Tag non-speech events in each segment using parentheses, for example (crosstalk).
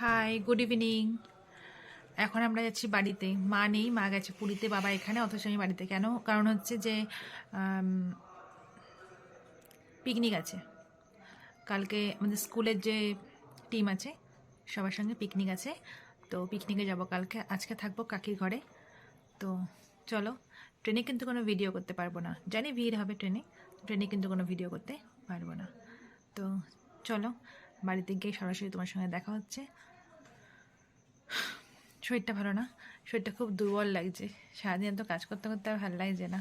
Hi good evening এখন আমরা যাচ্ছি বাড়িতে। মা নেই, মা গেছে পুরীতে, বাবা এখানে, অথচ আমি বাড়িতে। কেন? কারণ হচ্ছে যে পিকনিক আছে। কালকে আমাদের স্কুলের যে টিম আছে, সবার সঙ্গে পিকনিক আছে। তো পিকনিকে যাব কালকে। আজকে থাকব কাকির ঘরে। তো চলো, ট্রেনে কিন্তু কোনো ভিডিও করতে পারব না। জানি ভিড় হবে ট্রেনে। ট্রেনে কিন্তু কোনো ভিডিও করতে পারব না। তো চলো, বাড়িতে গিয়ে সরাসরি তোমার সঙ্গে দেখা হচ্ছে। শরীরটা ভালো না। শরীরটা খুব দুর্বল লাগছে। সারাদিন তো কাজ করতে করতে আর ভালো লাগছে না।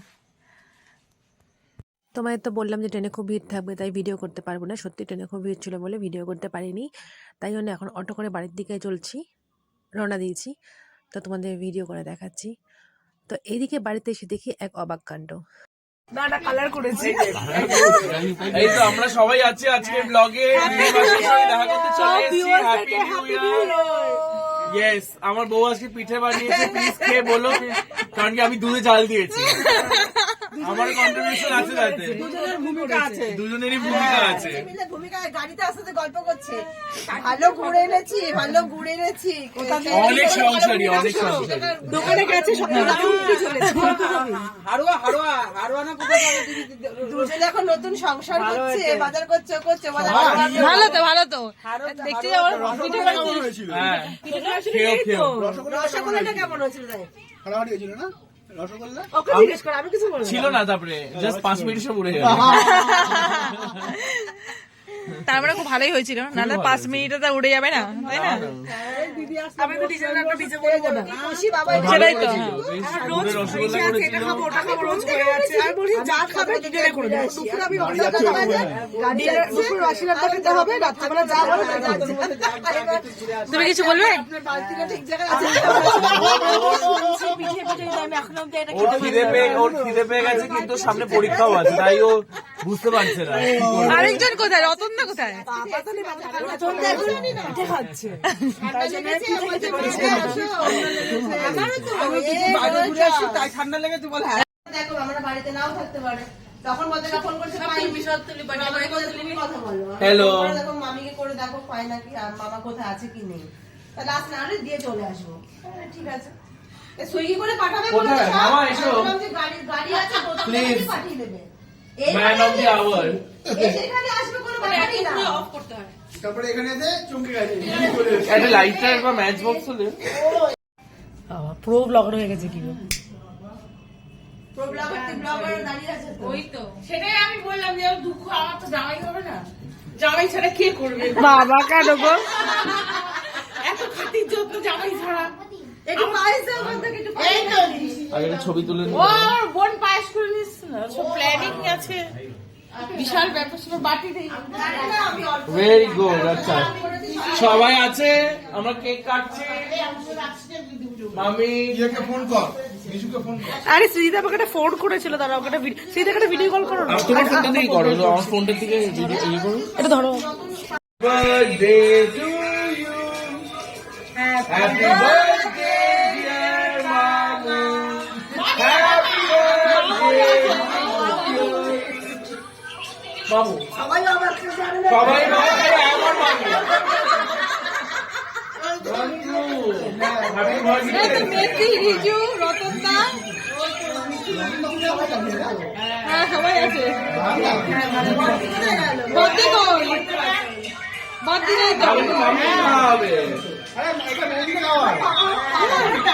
তোমায় তো বললাম যে ট্রেনে খুব ভিড় থাকবে তাই ভিডিও করতে পারব না। সত্যি ট্রেনে খুব ভিড় ছিল বলে ভিডিও করতে পারিনি। তাই জন্য এখন অটো করে বাড়ির দিকে চলছি রওনা দিয়েছি। তো তোমাদের ভিডিও করে দেখাচ্ছি। তো এইদিকে বাড়িতে এসে দেখি এক অবাক কাণ্ড। এই তো আমরা সবাই আছি আজকের ব্লগে দেখা করতে চলে এসেছি। হ্যাপি নিউ ইয়েস আমার বউ আজকে পিঠে বানিয়েছে প্লিজ খেয়ে বলো কারণ কি আমি দুধে জাল দিয়েছি। (laughs) আমার কন্ট্রিবিউশন আছে তাতে। ভূমিকা আছে। দুজনেরই ভূমিকা আছে। মিলে ভূমিকা গাড়িতে আসতে গল্প করছে। ভালো ঘুরে এনেছি ভালো ঘুরে এনেছি। অনেক সংসারী অনেক সংসারী। দোকানে গেছে সব হারুয়া হারুয়া হারুয়া না কোথায় যাবে? দুজনে এখন নতুন সংসার করছে বাজার করছে করছে ভালো তো ভালো তো। দেখতে যাব হ্যাঁ। রসগোল্লাটা কেমন হয়েছিল তাই? হয়েছিল না? রসগোল্লা? ওকে জিজ্ঞেস করে আমি কিছু বলব ছিল না তারপরে জাস্ট পাঁচ মিনিট সব উড়ে গেল। (laughs) তার মানে খুব ভালোই হয়েছিল। নাহলে পাঁচ মিনিটে তো উড়ে যাবে না তাই না? আমি তো ডিজে একটা ডিজে বলব না। খুশি বাবা সেটাই তো। দুধের রসগোল্লা করেছিল। ওটা খাব রোজ করে যাচ্ছে আমি বলি যা খাবে ডিনারে করে দেবো দুপুরে আমি অর্ডার করতে হবে ডিনার দুপুরে আশীর্বাদটা খেতে হবে রাত্রেবেলা যা বলো তাই যাচ্ছে। তুমি কিছু বলবে? ওর খিদে পেয়ে ওর খিদে পেয়ে গেছে কিন্তু সামনে পরীক্ষাও আছে তাই ও বুঝতে পারছে না। আরেকজন কোথায়? রতন দা কোথায় ঠান্ডা লেগেছে বলে দেখো আমরা বাড়িতে নাও থাকতে পারে তখন বলতে ফোন করছে পাইনি মামাকে বলতে তুমি কথা বলো Hello. দেখো মামিকে করে দেখো পায় নাকি আর মামা কোথায় আছে কি নেই তাহলে না আরে দিয়ে চলে আসব ঠিক আছে সুইগি করে পাঠাবে কোথায়? মামা, এসো। গাড়ি গাড়ি আছে পাঠিয়ে দেবে ম্যান অফ দি আওয়ার এসে এখানে আসবে কোনো ব্যাপারই না। তারপরে এখানে এসে চমকে গেছে একটা লাইটার বা ম্যাচ বক্স হলে। প্রো ব্লগার ব্লগার দাঁড়িয়ে আছে ওই তো। সেটাই আমি বললাম যে দুঃখ আমার তো জামাই হবে না। জামাই ছাড়া কে করবে? বাবা কেন গো? এত খাতির যত্ন জামাই ছাড়া। একটু পায়েস দাও একটু পায়েস দাও। ছবি তুলে ও নিই আমার বোন পায়েস করে নিস না সব প্ল্যানিং আছে। বিশাল ব্যাপার সব বাটি দেই ভেরি গুড আচ্ছা। সবাই আছে? আমরা কেক কাটছি। মামি। ইয়েকে ফোন কর। মিশুকে ফোন কর। আরে শ্রীদা আমাকে একটা ফোন করেছিল দাঁড়া ওকে একটা শ্রীদা একটা ভিডিও কল করো না। তোমার ফোনটা থেকে করো আমার ফোনটা থেকে ইয়ে করো। এটা ধরো। Birthday to you happy birthday Messi Riju Ratan দা। হ্যাঁ সবাই আছে। আরে এটা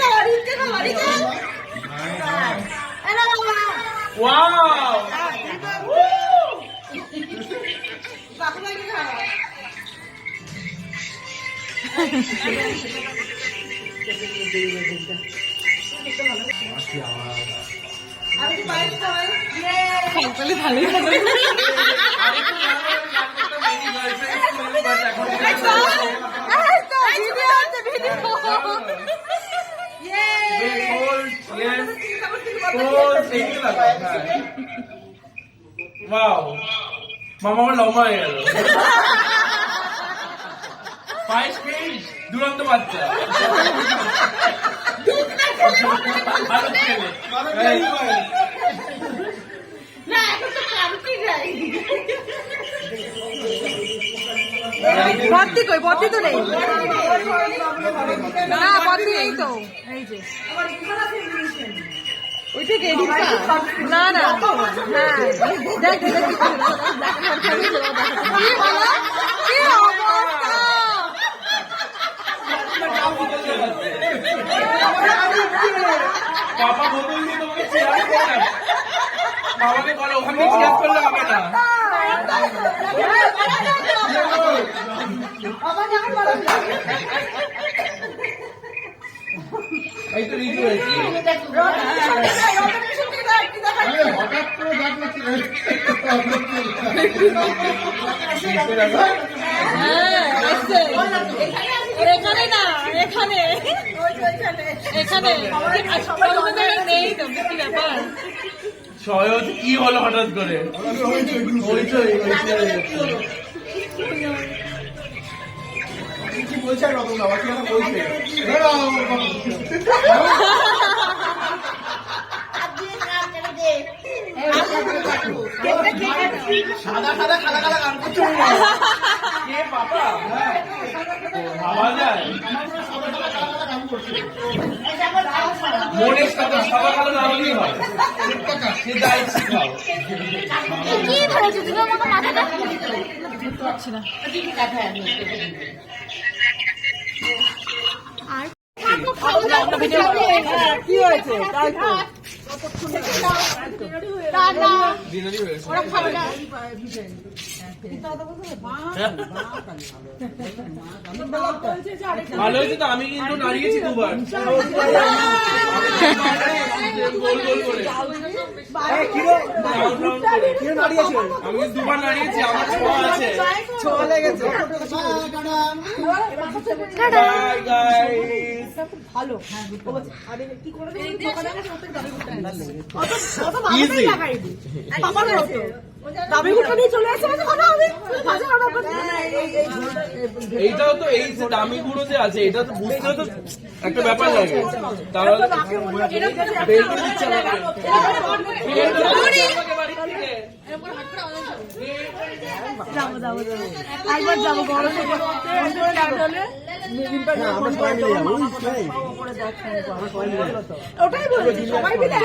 খাওয়া অরিনকে না, অরিনকে। এরা বাবা। ওয়াও কাকুমাকে খাওয়া। আমি কি পায়েস খাওয়াই? Yay! তাহলে ভালোই হবে এই তো ভিডিও ভিডিও মামা আমার লম্বা হয়ে গেল। পায়েস খেয়ে দুরন্ত বাচ্চা না এখন তো কালকে যাই ভর্তি কই ভর্তি তো নেই না ভর্তি নেই তো এই যে ওই থেকে না না হ্যাঁ দেখ দেখ কি বলো? কি অবস্থা পাপা বোতল তোমাকে চেয়ার করে বাবাকে বলো ওখানে করলে হবে এই তো রিজু হয়েছে হঠাৎ করে এখানে না এখানে এখানে নেই তো কি ব্যাপার। সহজ কি হলো হঠাৎ করে। হইচই, হইচই। কি বলছে আর রতন বাবা বলছে সাদা সাদা খাদা খাদা গান করছে। কে পাপা ভাবা যায় মনের সাথে সাদা কালো না হলেই হয়। সে যা ইচ্ছে খাও। কি হয়েছে? তাই তো দিনারই হয়েছে। ভালো হয়েছে তো আমি কিন্তু নাড়িয়েছি দুবার গোল গোল করে Round round করে। আমি দুবার নাড়িয়েছি আমার ছোঁয়া আছে Bye, guys. ভালো কি করে দিবি? দোকানে গেছে, ওর থেকে দাবি করতে আসবে। অত অত Easy. ভালোই লাগাই দি। পাপারও হতো। দাবি করতে নিয়ে চলে আসে কথা হবে এইটাও তো এই যে দামি গুঁড়ো যে আছে এটা তো বুঝতে তো একটা ব্যাপার লাগে তাহলে যাব যাব যাব ওটাই সবাই মিলে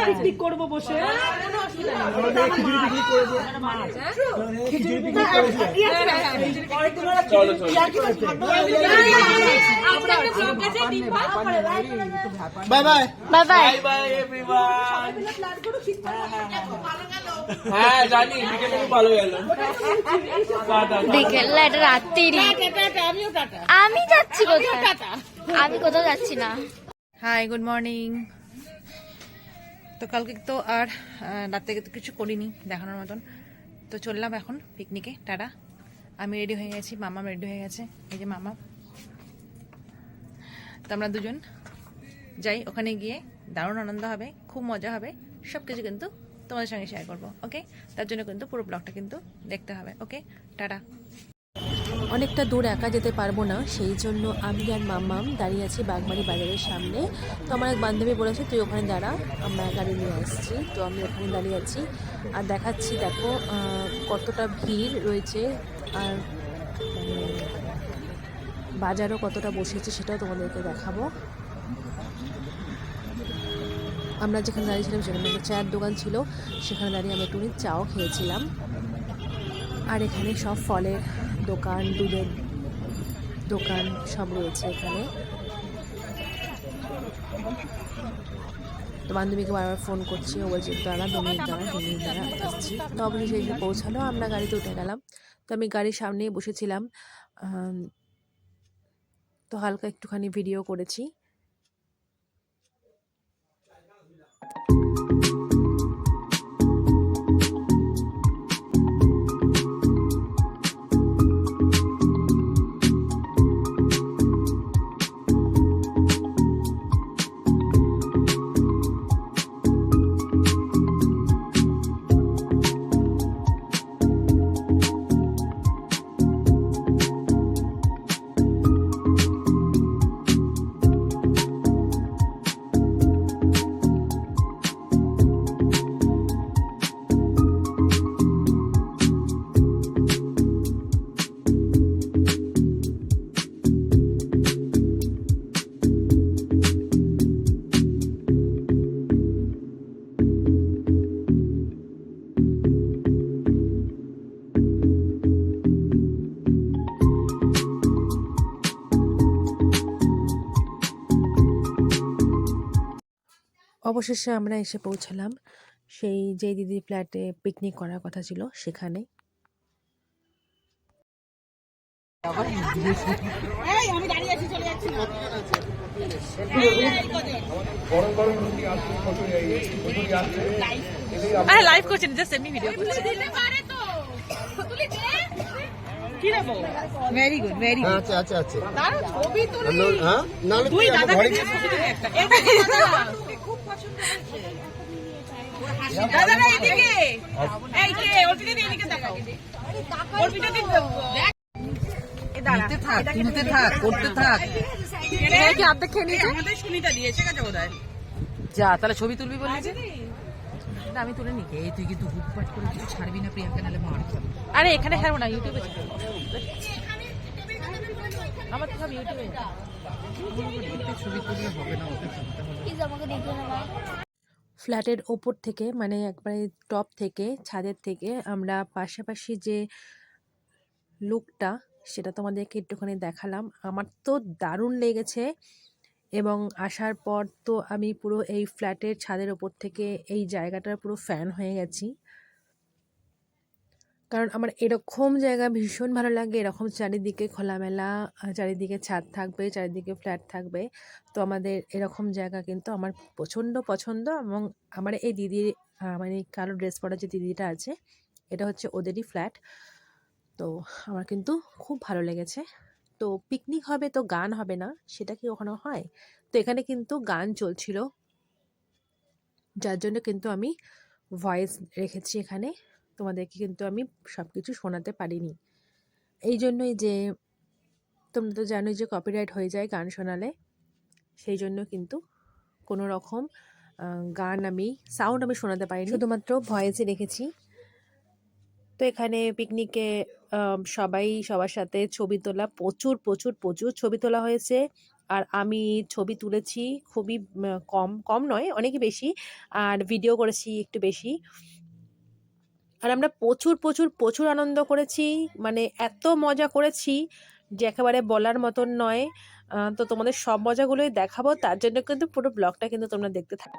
পিকনিক পিকনিক করব বসে bye bye bye bye everyone হ্যাঁ জানি বিকেলে খুব ভালো গেল। টাটা বিকেল না এটা রাত্রিরই আমি যাচ্ছি কোথায়? আমি কোথাও যাচ্ছি না। হাই গুড মর্নিং তো কালকে তো আর রাত থেকে তো কিছু করিনি দেখানোর মতন। তো চললাম এখন পিকনিকে টাটা। আমি রেডি হয়ে গেছি মামা রেডি হয়ে গেছে এই যে মামা তো আমরা দুজন যাই ওখানে গিয়ে দারুণ আনন্দ হবে খুব মজা হবে সব কিছু কিন্তু তোমাদের সঙ্গে শেয়ার করব ওকে তার জন্য কিন্তু পুরো ব্লগটা কিন্তু দেখতে হবে ওকে টাটা। অনেকটা দূর একা যেতে পারব না, সেই জন্য আমি আর মাম্মাম দাঁড়িয়ে আছি বাগবাড়ি বাজারের সামনে। তো আমার এক বান্ধবী বলেছে, তুই ওখানে দাঁড়া, আমরা গাড়ি নিয়ে আসছি। তো আমি ওখানে দাঁড়িয়ে আছি আর দেখাচ্ছি, দেখো কতটা ভিড় রয়েছে আর মানে বাজারও কতটা বসেছে সেটাও তোমাদেরকে দেখাবো। আমরা যেখানে দাঁড়িয়েছিলাম সেখানে একটা চায়ের দোকান ছিল। সেখানে দাঁড়িয়ে আমরা একটু চাও খেয়েছিলাম। আর এখানে সব ফলের দোকান, দুধের দোকান সব রয়েছে এখানে। তো বান্ধবীকে বারবার ফোন করছি। ও বলছে, দাঁড়া দু মিনিট দাঁড়া দু দাঁড়া, আসছি। তো অবশেষে এসে পৌঁছালো। আমরা গাড়িতে উঠে গেলাম। তো আমি গাড়ির সামনেই বসেছিলাম। তো হালকা একটুখানি ভিডিও করেছি। অবশেষে আমরা এসে পৌঁছালাম। সেই যে দিদির ফ্ল্যাটে পিকনিক করার কথা ছিল সেখানে। আরে লাইভ করছেন জাস্ট এমনি ভিডিও করছি। ভেরি গুড ভেরি গুড আচ্ছা আচ্ছা আচ্ছা। ছবি তুলি। হ্যাঁ তুই এদিকে। এই কে এদিকে তাকাও। তুলতে থাক করতে থাক। কি অর্ধেক খেয়ে নিয়েছে। আমাদের সুনিতা দিয়েছে কাছে বোধহয়। যা তাহলে ছবি তুলবি বললি যে না, আমি তুলে নি। এই তুই কিন্তু হুটপাট করে কিছু ছাড়বি না প্রিয়াঙ্কা নালে মার আরে এখানে ছাড়বো না ইউটিউবে ছাড়বো। আমার তো সব ইউটিউবে। ফ্ল্যাটের ওপর থেকে মানে একবারে টপ থেকে, ছাদের থেকে আমরা পাশাপাশি যে লুকটা, সেটা তোমাদেরকে একটুখানি দেখালাম। আমার তো দারুণ লেগেছে এবং আসার পর তো আমি পুরো এই ফ্ল্যাটের ছাদের ওপর থেকে এই জায়গাটার পুরো ফ্যান হয়ে গেছি। কারণ আমার এরকম জায়গা ভীষণ ভালো লাগে। এরকম চারিদিকে খোলামেলা চারিদিকে ছাদ থাকবে, চারিদিকে ফ্ল্যাট থাকবে। তো আমাদের এরকম জায়গা কিন্তু আমার প্রচণ্ড পছন্দ এবং আমার এই দিদির মানে কালো ড্রেস পরা যে দিদিটা আছে, এটা হচ্ছে ওদেরই ফ্ল্যাট। তো আমার কিন্তু খুব ভালো লেগেছে। তো পিকনিক হবে তো গান হবে না, সেটা কি ওখানে হয়? তো এখানে কিন্তু গান চলছিল। যার জন্য কিন্তু আমি ভয়েস রেখেছি এখানে। তোমাদেরকে কিন্তু আমি সব কিছু শোনাতে পারিনি। এই জন্যই যে, তোমরা তো জানোই যে কপিরাইট হয়ে যায় গান শোনালে। সেই জন্য কিন্তু কোনো রকম গান আমি সাউন্ড আমি শোনাতে পারিনি। শুধুমাত্র ভয়েসে রেখেছি তো এখানে পিকনিকে সবাই সবার সাথে ছবি তোলা, প্রচুর প্রচুর প্রচুর ছবি তোলা হয়েছে। আর আমি ছবি তুলেছি খুবই কম কম নয় অনেক বেশি। আর ভিডিও করেছি একটু বেশি। আর আমরা প্রচুর প্রচুর প্রচুর আনন্দ করেছি। মানে এত মজা করেছি যে একেবারে বলার মতন নয়। তো তোমাদের সব মজাগুলোই দেখাবো। তার জন্য কিন্তু পুরো ব্লগটা কিন্তু তোমরা দেখতে থাকো।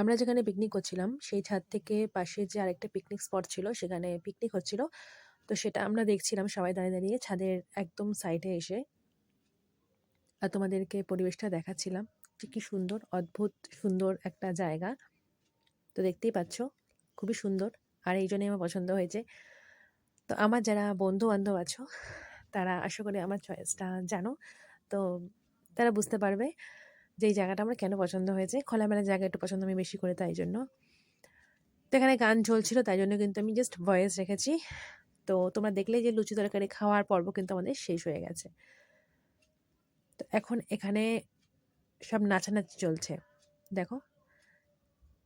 আমরা যেখানে পিকনিক করছিলাম, সেই ছাদ থেকে পাশে যে আরেকটা পিকনিক স্পট ছিল, সেখানে পিকনিক হচ্ছিল। তো সেটা আমরা দেখছিলাম সবাই দাঁড়িয়ে দাঁড়িয়ে ছাদের একদম সাইডে এসে। আর তোমাদেরকে পরিবেশটা দেখাচ্ছিলাম। যে কী সুন্দর, অদ্ভুত সুন্দর একটা জায়গা। তো দেখতেই পাচ্ছ, খুবই সুন্দর। আর এই জন্যই আমার পছন্দ হয়েছে। তো আমার যারা বন্ধু বান্ধব আছো, তারা আশা করি আমার চয়েসটা জানো। তো তারা বুঝতে পারবে যে এই জায়গাটা আমার কেন পছন্দ হয়েছে। খোলামেলা জায়গা একটু পছন্দ আমি বেশি করে তাই জন্য। তো এখানে গান চলছিল, তাই জন্য কিন্তু আমি জাস্ট ভয়েস রেখেছি। তো তোমরা দেখলেই যে লুচি তরকারি খাওয়ার পর্ব কিন্তু আমাদের শেষ হয়ে গেছে। তো এখন এখানে সব নাচানাচি চলছে। দেখো,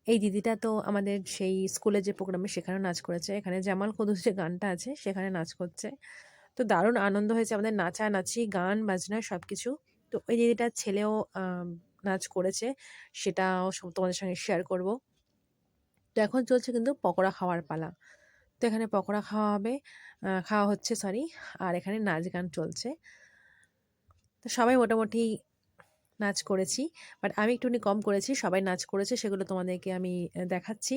এই দিদিটা তো আমাদের সেই স্কুলে যে প্রোগ্রামে সেখানে নাচ করেছে। এখানে জামাল কদুস যে গানটা আছে, সেখানে নাচ করছে। তো দারুণ আনন্দ হয়েছে আমাদের নাচানাচি, গান, বাজনা সব কিছু তো ওই দিদিটার ছেলেও নাচ করেছে, সেটাও তোমাদের সঙ্গে শেয়ার করব। তো এখন চলছে কিন্তু পকোড়া খাওয়ার পালা। তো এখানে পকোড়া খাওয়া হবে। খাওয়া হচ্ছে সরি আর এখানে নাচ গান চলছে। তো সবাই মোটামুটি নাচ করেছি বাট আমি একটুখানি কম করেছি, সবাই নাচ করেছে, সেগুলো তোমাদেরকে আমি দেখাচ্ছি।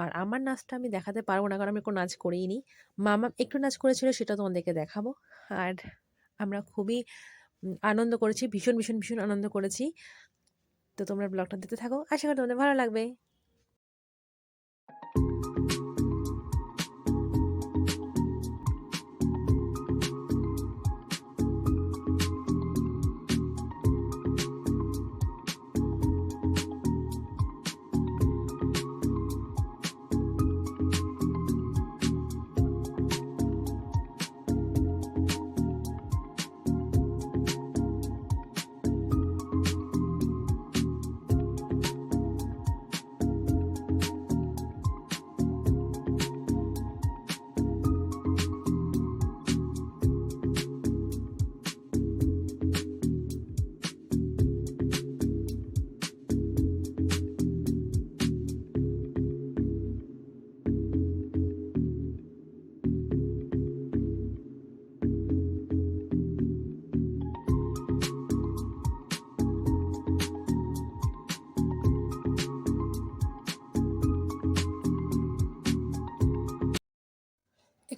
আর আমার নাচটা আমি দেখাতে পারব না, কারণ আমি কোনো নাচ করিনি মামা একটু নাচ করেছিল, সেটা তোমাদেরকে দেখাবো। আর আমরা খুবই আনন্দ করেছি, ভীষণ ভীষণ ভীষণ আনন্দ করেছি। তো তোমরা ব্লগটা দিতে থাকো। আশা করি তোমাদের ভালো লাগবে।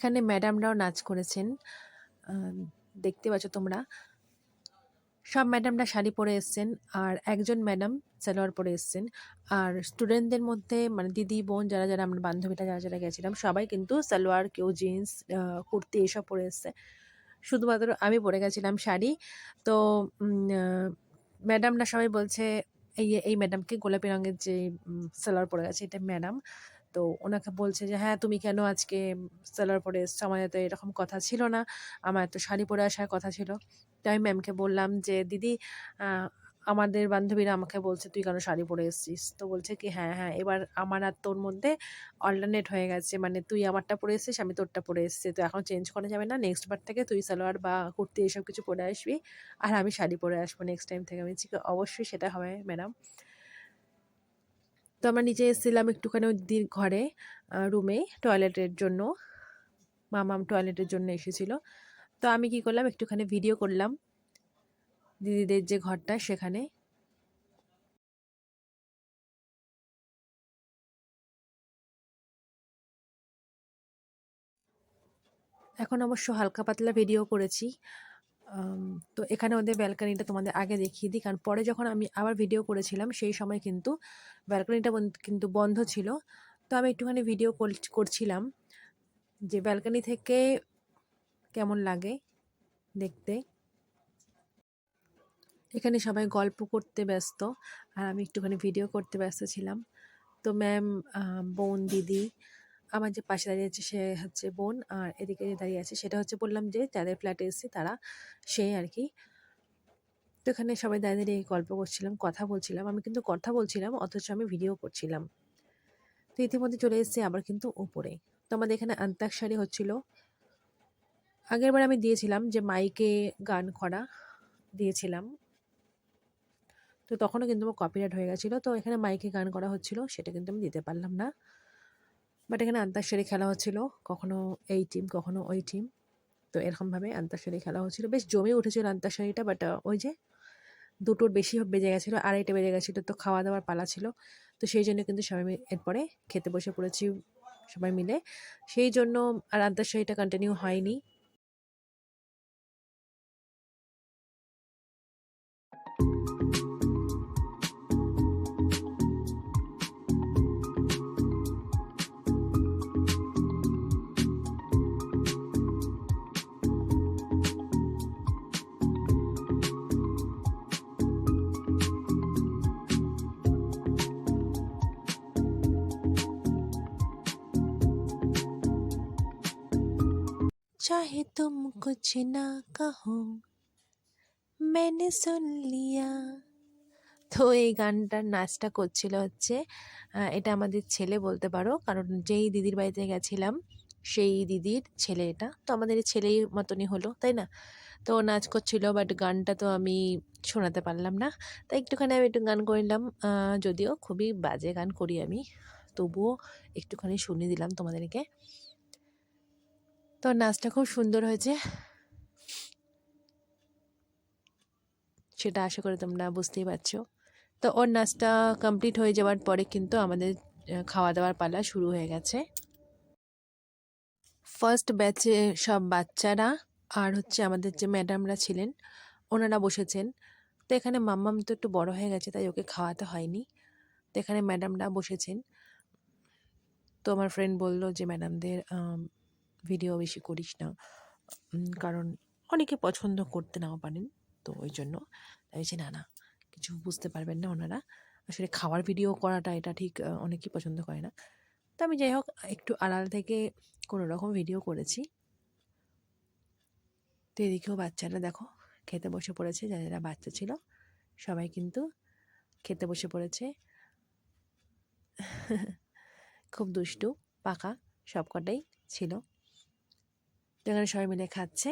এখানে ম্যাডামরাও নাচ করেছেন। দেখতে পাচ্ছ তোমরা। সব ম্যাডামরা শাড়ি পরে এসছেন আর একজন ম্যাডাম সালোয়ার পরে এসছেন। আর স্টুডেন্টদের মধ্যে মানে দিদি, বোন যারা যারা আমরা বান্ধবীরা যারা যারা গেছিলাম, সবাই কিন্তু সালোয়ার, কেউ জিন্স কুর্তি এসব পরে এসছে। শুধুমাত্র আমি পরে গেছিলাম শাড়ি। তো ম্যাডামরা সবাই বলছে, এই এই ম্যাডামকে গোলাপি রঙের যে সালোয়ার পরে গেছে, এটা ম্যাডাম তো ওনাকে বলছে যে হ্যাঁ তুমি কেন আজকে সালোয়ার পরে এসছো? আমাদের তো এরকম কথা ছিল না। আমার তো শাড়ি পরে আসার কথা ছিল। তো আমি ম্যামকে বললাম যে, দিদি আমাদের বান্ধবীরা আমাকে বলছে তুই কেন শাড়ি পরে এসেছিস? তো বলছে কি হ্যাঁ হ্যাঁ এবার আমার আর তোর মধ্যে অল্টারনেট হয়ে গেছে। মানে তুই আমারটা পরে এসেছিস, আমি তোরটা পরে এসেছি। তো এখন চেঞ্জ করা যাবে না। নেক্সট বার থেকে তুই সালোয়ার বা কুর্তি এসব কিছু পরে আসবি। আর আমি শাড়ি পরে আসব নেক্সট টাইম থেকে। আমি অবশ্যই সেটা হবে ম্যাডাম তো আমরা নিচে এসেছিলাম একটুখানি দিদির ঘরে রুমে টয়লেটের জন্য। মামাম টয়লেটের জন্য এসেছিল। তো আমি কি করলাম, একটুখানি ভিডিও করলাম দিদিদের যে ঘরটা সেখানে। এখন অবশ্য হালকা পাতলা ভিডিও করেছি। তো এখানে ওদের ব্যালকানিটা তোমাদের আগে দেখিয়ে দিই, কারণ পরে যখন আমি আবার ভিডিও করেছিলাম, সেই সময় কিন্তু ব্যালকানিটা কিন্তু বন্ধ ছিল। তো আমি একটুখানি ভিডিও কর- করছিলাম যে ব্যালকানি থেকে কেমন লাগে দেখতে। এখানে সবাই গল্প করতে ব্যস্ত, আর আমি একটুখানি ভিডিও করতে ব্যস্ত ছিলাম। তো ম্যাম বোন, দিদি আমার যে পাশে দাঁড়িয়ে আছে সে হচ্ছে বোন, আর এদিকে যে দাঁড়িয়ে আছে সেটা হচ্ছে বললাম যে যাদের ফ্ল্যাটে এসেছে তারা, সে আর কি তো এখানে সবাই দাঁড়িয়ে দাঁড়িয়ে গল্প করছিলাম, কথা বলছিলাম। আমি কিন্তু কথা বলছিলাম, অথচ আমি ভিডিও করছিলাম। তো ইতিমধ্যে চলে এসেছি আবার কিন্তু উপরে। তো আমাদের এখানে আন্তাক্ষরী হচ্ছিল। আগের বার আমি দিয়েছিলাম যে মাইকে গান করা, দিয়েছিলাম। তো তখনও কিন্তু আমার কপিরাইট হয়ে গেছিল। তো এখানে মাইকে গান করা হচ্ছিল, সেটা কিন্তু আমি দিতে পারলাম না। বাট এখানে আন্তাক্ষরী খেলা হচ্ছিল, কখনো এই টিম কখনো ওই টিম তো এরকমভাবে আন্তাক্ষরী খেলা হচ্ছিল। বেশ জমে উঠেছিল আন্তাক্ষরীটা বাট ওই যে দুটোর বেশি বেজে গেছিল, আড়াইটে বেজে গেছিল, তো খাওয়া দাওয়ার পালা ছিল। তো সেই জন্য কিন্তু সবাই এরপরে খেতে বসে পড়েছি সবাই মিলে। সেই জন্য আর আন্তাক্ষরীটা কন্টিনিউ হয়নি। चाहे तुम कुछ ना कहो मैंने सुन लिया তো এই গানটার নাচটা করছিল হচ্ছে আহ, এটা আমাদের ছেলে বলতে পারো কারণ যেই দিদির বাড়িতে গেছিলাম সেই দিদির ছেলে এটা তো আমাদের এই ছেলের মতনই হলো তাই না তো ও নাচ করছিল বাট গানটা তো আমি শোনাতে পারলাম না তাই একটুখানি আমি একটু গান করলাম আহ, যদিও খুবই বাজে গান করি আমি তবুও একটুখানি শুনিয়ে দিলাম তোমাদেরকে তো নাচটা খুব সুন্দর হয়েছে। সেটা আশা করি তোমরা বুঝতেই পারছ। তো ওর নাচটা কমপ্লিট হয়ে যাওয়ার পরে কিন্তু আমাদের খাওয়া দাওয়ার পালা শুরু হয়ে গেছে। ফার্স্ট ব্যাচে সব বাচ্চারা আর হচ্ছে আমাদের যে ম্যাডামরা ছিলেন, ওনারা বসেছেন। তো এখানে মাম্মাম তো একটু বড় হয়ে গেছে, তাই ওকে খাওয়াতে হয়নি। তো এখানে ম্যাডামরা বসেছেন। তো আমার ফ্রেন্ড বলল যে ম্যাডামদের ভিডিও বেশি করিস না। কারণ অনেকে পছন্দ করতে নাও পারেন, তো ওই জন্য। তাই বলছি, না না, কিছু বুঝতে পারবেন না ওনারা। আসলে খাওয়ার ভিডিও করাটা এটা ঠিক অনেকেই পছন্দ করে না। তো আমি যাই হোক, একটু আড়াল থেকে কোনো রকম ভিডিও করেছি। তো এদিকেও বাচ্চারা দেখো, খেতে বসে পড়েছে যারা বাচ্চা ছিল, সবাই কিন্তু খেতে বসে পড়েছে। (laughs) খুব দুষ্টু, পাকা, সবকটাই ছিল। এখানে সবাই মিলে খাচ্ছে।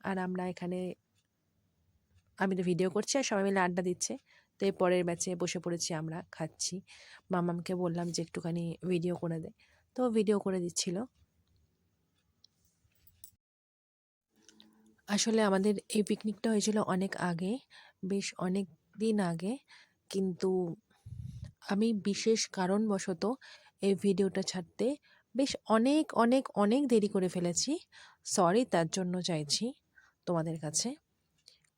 আর আমরা এখানে আমি তো ভিডিও করছি আর সবাই মিলে আড্ডা দিচ্ছে। তো এই পরের ব্যাচে বসে পড়েছি আমরা, খাচ্ছি। মামামকে বললাম যে একটুখানি ভিডিও করে দে। তো ভিডিও করে দিচ্ছিল। আসলে আমাদের এই পিকনিকটা হয়েছিল অনেক আগে, বেশ অনেক দিন আগে। কিন্তু আমি বিশেষ কারণবশত এই ভিডিওটা ছাড়তে বেশ অনেক অনেক অনেক দেরি করে ফেলেছি। সরি তার জন্য চাইছি তোমাদের কাছে।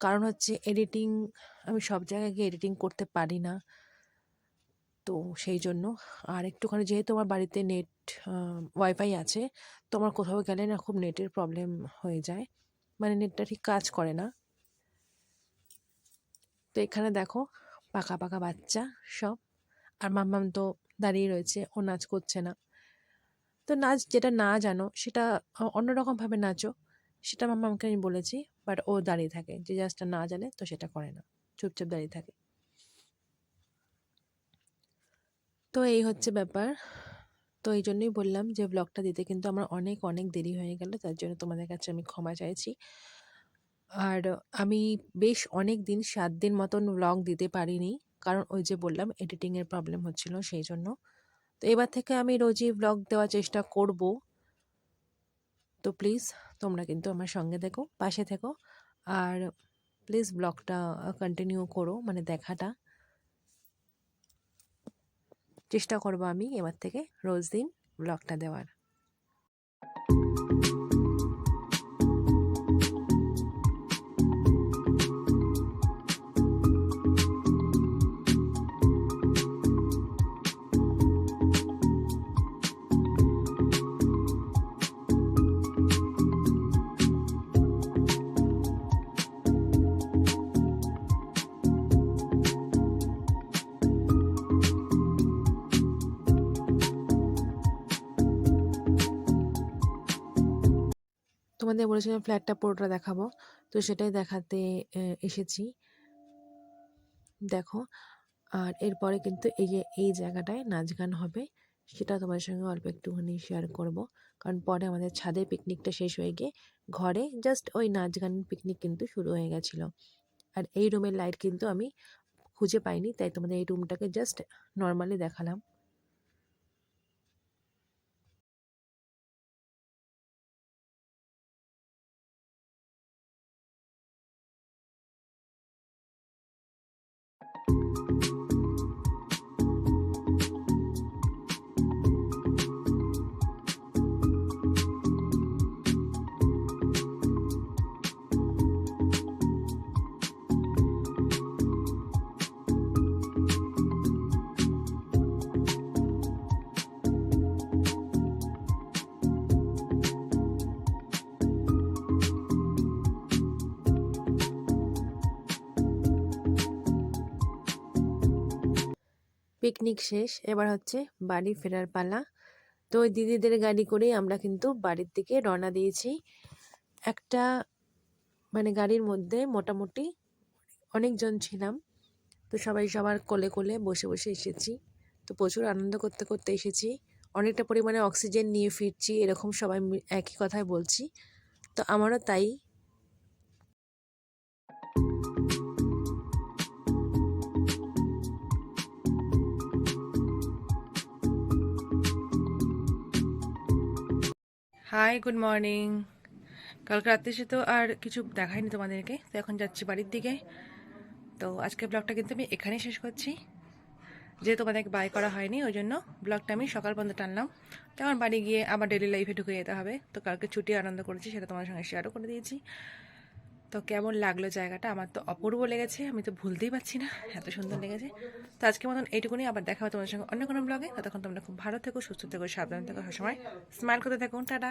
কারণ হচ্ছে এডিটিং আমি সব জায়গায় গিয়ে এডিটিং করতে পারি না। তো সেই জন্য, আর একটুখানি যেহেতু আমার বাড়িতে নেট ওয়াইফাই আছে, তো আমার কোথাও গেলে না খুব নেটের প্রবলেম হয়ে যায়। মানে নেটটা ঠিক কাজ করে না। তো এখানে দেখো, পাকা পাকা বাচ্চা সব। আর মাম্মাম তো দাঁড়িয়ে রয়েছে, ও নাচ করছে না। তো নাচ যেটা না জানো, সেটা অন্যরকমভাবে নাচো। সেটা মাম্মামকে আমি বলেছি, বাট ও দাঁড়িয়ে থাকে। যে জাস্টটা না জানে, তো সেটা করে না। চুপচাপ দাঁড়িয়ে থাকে। তো এই হচ্ছে ব্যাপার। তো এই জন্যই বললাম যে ব্লগটা দিতে কিন্তু আমার অনেক অনেক দেরি হয়ে গেল। তার জন্য তোমাদের কাছে আমি ক্ষমা চাইছি। আর আমি বেশ অনেক দিন, সাত দিন মতন ব্লগ দিতে পারিনি। কারণ ওই যে বললাম এডিটিংয়ের প্রবলেম হচ্ছিল, সেই জন্য। তো এবার থেকে আমি রোজই ব্লগ দেওয়ার চেষ্টা করব। তো প্লিজ তোমরা কিন্তু আমার সঙ্গে দেখো পাশে থেকো। আর প্লিজ ব্লগটা কন্টিনিউ করো মানে দেখাটা। চেষ্টা করব আমি এবার থেকে রোজ দিন ব্লগটা দেওয়ার। তোমাদের বলেছিলাম ফ্ল্যাটটা পুরোটা দেখাবো। তো সেটাই দেখাতে এসেছি। দেখো, আর এরপরে কিন্তু এই যে, এই জায়গাটায় নাচ গান হবে, সেটা তোমাদের সঙ্গে অল্প একটুখানি শেয়ার করব। কারণ পরে আমাদের ছাদে পিকনিকটা শেষ হয়ে গিয়ে ঘরে জাস্ট ওই নাচ গান পিকনিক কিন্তু শুরু হয়ে গেছিল। আর এই রুমের লাইট কিন্তু আমি খুঁজে পাইনি, তাই তোমাদের এই রুমটাকে জাস্ট নর্মালি দেখালাম। পিকনিক শেষ, এবার হচ্ছে বাড়ি ফেরার পালা। তো ওই দিদিদের গাড়ি করেই আমরা কিন্তু বাড়ির দিকে রওনা দিয়েছি। একটা মানে গাড়ির মধ্যে মোটামুটি অনেকজন ছিলাম। তো সবাই সবার কোলে কোলে বসে বসে এসেছি। তো প্রচুর আনন্দ করতে করতে এসেছি। অনেকটা পরিমাণে অক্সিজেন নিয়ে ফিরছি, এরকম সবাই একই কথাই বলছি। তো আমারও তাই হাই গুড মর্নিং কালকে রাত্রে সে তো আর কিছু দেখায়নি তোমাদেরকে, তো এখন যাচ্ছি বাড়ির দিকে। তো আজকের ব্লগটা কিন্তু আমি এখানেই শেষ করছি। যে তোমাদেরকে বাই করা হয়নি, ওই জন্য ব্লগটা আমি সকাল পর্যন্ত টানলাম। তো আমার বাড়ি গিয়ে আমার ডেলি লাইফে ঢুকে যেতে হবে। তো কালকে ছুটি আনন্দ করেছি, সেটা তোমার সঙ্গে শেয়ারও করে দিয়েছি। তো কেমন লাগল জায়গাটা? আমার তো অপূর্ব লেগেছে, আমি তো ভুলতেই পারছি না, এত সুন্দর লেগেছে। তো আজকে মতন এইটুকুনি, আবার দেখা হবে তোমাদের সঙ্গে অন্য কোনো ব্লগে ততক্ষণ তোমরা খুব ভালো থেকো, সুস্থ থেকো, সাবধান থেকো সবসময়। স্মাইল করতে থাকুন টাটা।